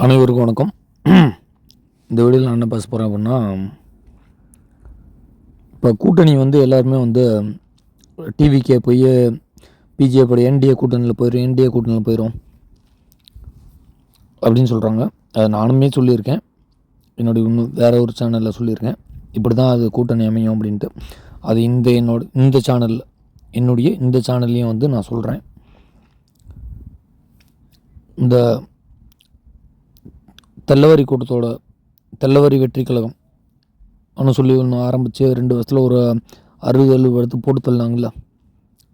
அனைவருக்கும் வணக்கம். இந்த வீடியோவில் நான் என்ன பேச போகிறேன் அப்படின்னா இப்போ கூட்டணி வந்து எல்லாருமே வந்து டிவிக்கே போய் பிஜே படி என்டிஏ கூட்டணியில் போயிடும் என்டிஏ கூட்டணியில் போயிடும் அப்படின்னு சொல்கிறாங்க அதை நானுமே சொல்லியிருக்கேன். என்னுடைய இன்னும் வேறு ஒரு சேனலில் சொல்லியிருக்கேன். இப்படி தான் அது கூட்டணி அமையும் அப்படின்ட்டு. அது இந்த என்னோட இந்த சேனலில் என்னுடைய இந்த சேனல்லையும் வந்து நான் சொல்கிறேன் இந்த தெல்லவரி கூட்டத்தோட தெல்லவரி வெற்றி கழகம். ஒன்று சொல்லி ஒன்று ஆரம்பித்து ரெண்டு வருஷத்தில் ஒரு அறுபது எழுபது எடுத்து போட்டு தள்ளினாங்கள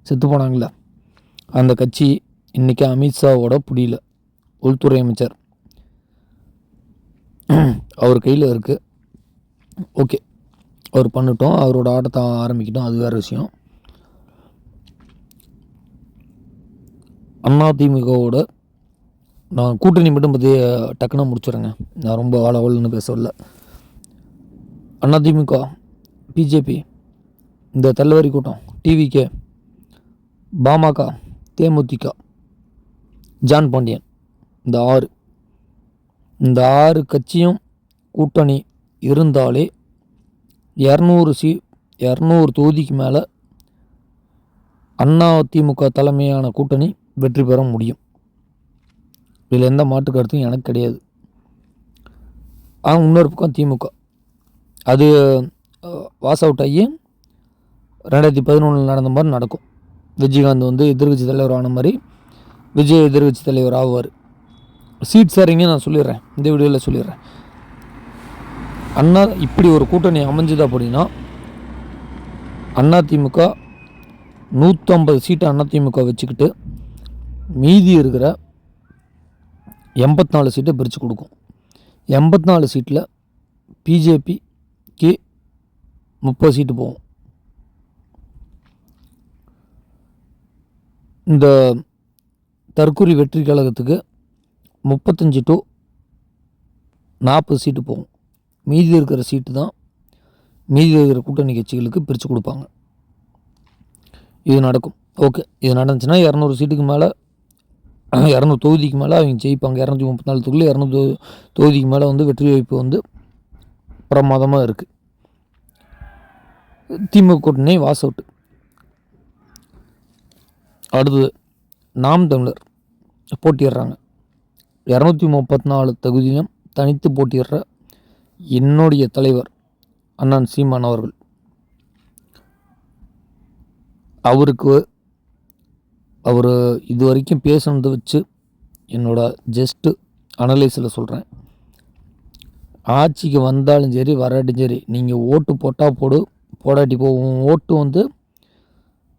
செத்து போனாங்கள அந்த கட்சி இன்றைக்கி அமித்ஷாவோட புடியில. உள்துறை அமைச்சர். அவர் கையில் இருக்குது ஓகே. அவர் பண்ணட்டும். அவரோட ஆட்டத்தை ஆரம்பிக்கட்டும். அது வேறு விஷயம். அதிமுகவோட நான் கூட்டணி மட்டும் பற்றி டக்குன்னு முடிச்சுறேங்க நான் ரொம்ப ஆள பேச வரல அதிமுக பிஜேபி இந்த தள்ளவரி கூட்டம் டிவிகே பாமக தேமுதிக ஜான் பாண்டியன் இந்த ஆறு. இந்த ஆறு கட்சியும் கூட்டணி இருந்தாலே இரநூறு சி இரநூறு தொகுதிக்கு மேலே அதிமுக தலைமையான கூட்டணி வெற்றி பெற முடியும். இதில் எந்த மாற்று கருத்தும் எனக்கு கிடையாது. ஆனால் இன்னொரு பக்கம் திமுக. அது வாஸ் அவுட் ஆகி ரெண்டாயிரத்தி பதினொன்றில் நடந்த மாதிரி நடக்கும். விஜயகாந்த் வந்து எதிர்கட்சி தலைவர் ஆன மாதிரி விஜய் எதிர்கட்சி தலைவர் ஆவார். சீட் சரிங்க நான் சொல்லிடுறேன். இந்த வீடியோவில் சொல்லிடுறேன். அண்ணா இப்படி ஒரு கூட்டணி அமைஞ்சுது அப்படின்னா அதிமுக நூற்றம்பது சீட்டு அதிமுக வச்சுக்கிட்டு மீதி இருக்கிற எண்பத்தி நாலு சீட்டை பிரித்து கொடுக்கும். எண்பத்தி நாலு சீட்டில் பிஜேபிக்கு முப்பது சீட்டு போகும். இந்த தற்கொலை வெற்றி கழகத்துக்கு முப்பத்தஞ்சு டு நாற்பது சீட்டு போகும். மீதி இருக்கிற சீட்டு தான் மீதி இருக்கிற கூட்டணி கட்சிகளுக்கு பிரித்து கொடுப்பாங்க. இது நடக்கும். ஓகே. இது நடந்துச்சுன்னா இரநூறு சீட்டுக்கு மேலே இரநூறு தொகுதிக்கு மேலே அவங்க ஜெயிப்பாங்க. இரநூத்தி முப்பத்தி நாலு தொகுதியில் இரநூத்தி தொகுதிக்கு மேலே வந்து வெற்றி வாய்ப்பு வந்து பிரமாதமாக இருக்குது திமுக கூட்டணி வாஸ் அவுட் அடுத்தது நாம் தமிழர் போட்டிடுறாங்க இரநூத்தி முப்பத்தி நாலு தொகுதியிலும் தனித்து போட்டியிடுற என்னுடைய தலைவர் அண்ணன் சீமான் அவர்கள். அவருக்கு அவர் இது வரைக்கும் பேசுனதை வச்சு என்னோடய ஜஸ்ட்டு அனலைஸில் சொல்கிறேன் ஆட்சிக்கு வந்தாலும் சரி வராட்டியும் சரி நீங்கள் ஓட்டு போட்டால் போடு போடாட்டி போ உன் ஓட்டு வந்து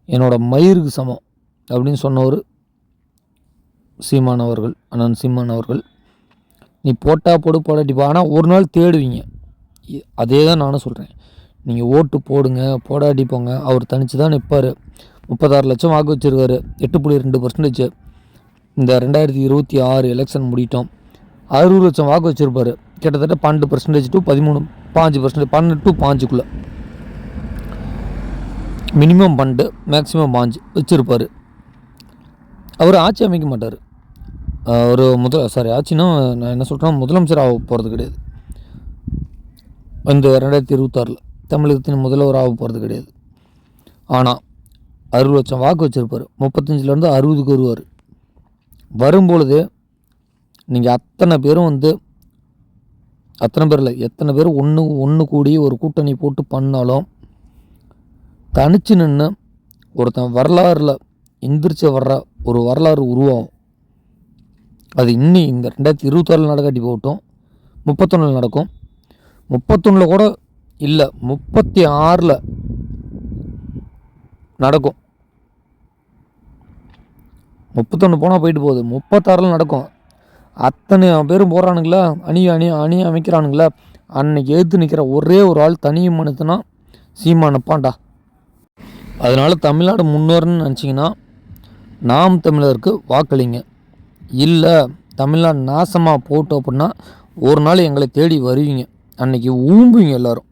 என்னோடய மயிருக்கு சமம் அப்படின்னு சொன்னவர் சீமான் அவர்கள் அண்ணன் சீமான் அவர்கள். நீ போட்டால் போடு போடாட்டி போ. ஆனால் ஒரு நாள் தேடுவீங்க. அதே தான் நானும் சொல்கிறேன் நீங்கள் ஓட்டு போடுங்க போடாட்டி போங்க. அவர் தனித்து தான் நிற்பார் முப்பத்தாறு லட்சம் வாக்கு வச்சுருக்காரு. எட்டு புள்ளி ரெண்டு பர்சன்டேஜ் இந்த ரெண்டாயிரத்தி இருபத்தி ஆறு எலெக்ஷன் முடிட்டோம் அறுபது லட்சம் வாக்கு வச்சுருப்பார். கிட்டத்தட்ட பன்னெண்டு பர்சன்டேஜ் டு பதிமூணு பாஞ்சு பர்சன்டேஜ் பன்னெண்டு டு பாஞ்சுக்குள்ளே. மினிமம் பன்னெண்டு மேக்ஸிமம் பாஞ்சு வச்சுருப்பார். அவர் ஆட்சி அமைக்க மாட்டார். ஒரு முதல் சாரி ஆட்சினா நான் என்ன சொல்கிறேன் முதலமைச்சர் ஆக போகிறது கிடையாது. இந்த ரெண்டாயிரத்தி இருபத்தாறில் தமிழகத்தின் முதல்வர் ஆக போகிறது கிடையாது. ஆனால் அறுபது லட்சம் வாக்கு வச்சுருப்பார். முப்பத்தஞ்சிலேருந்து அறுபதுக்கு வருவார். வரும்பொழுது நீங்கள் அத்தனை பேரும் வந்து அத்தனை பேரில் எத்தனை பேர் ஒன்று ஒன்று கூடி ஒரு கூட்டணி போட்டு பண்ணாலும் தனிச்சு நின்று ஒருத்தன் வரலாறில் எந்திரிச்சு வர்ற ஒரு வரலாறு உருவாகும். அது இன்னி இந்த ரெண்டாயிரத்தி இருபத்தாறில் நடக்காட்டி போகட்டும். முப்பத்தொன்னில் நடக்கும். முப்பத்தொன்னில் கூட இல்லை முப்பத்தி ஆறில் நடக்கும். முப்பத்தொன்று போனால் போயிட்டு போகுது. முப்பத்தாறில் நடக்கும். அத்தனை பேரும் போகிறானுங்களா அணி அணி அணி அமைக்கிறானுங்களா அன்னைக்கு எழுத்து நிற்கிற ஒரே ஒரு ஆள் தனி மனுத்துனா சீமானப்பான்டா அதனால் தமிழ்நாடு முன்னோர்னு நினச்சிங்கன்னா நாம் தமிழருக்கு வாக்களிங்க. இல்லை தமிழ்நாடு நாசமாக போட்டோம் அப்படின்னா ஒரு நாள் எங்களை தேடி வருவீங்க. அன்னைக்கு ஊம்புவீங்க எல்லாரும்.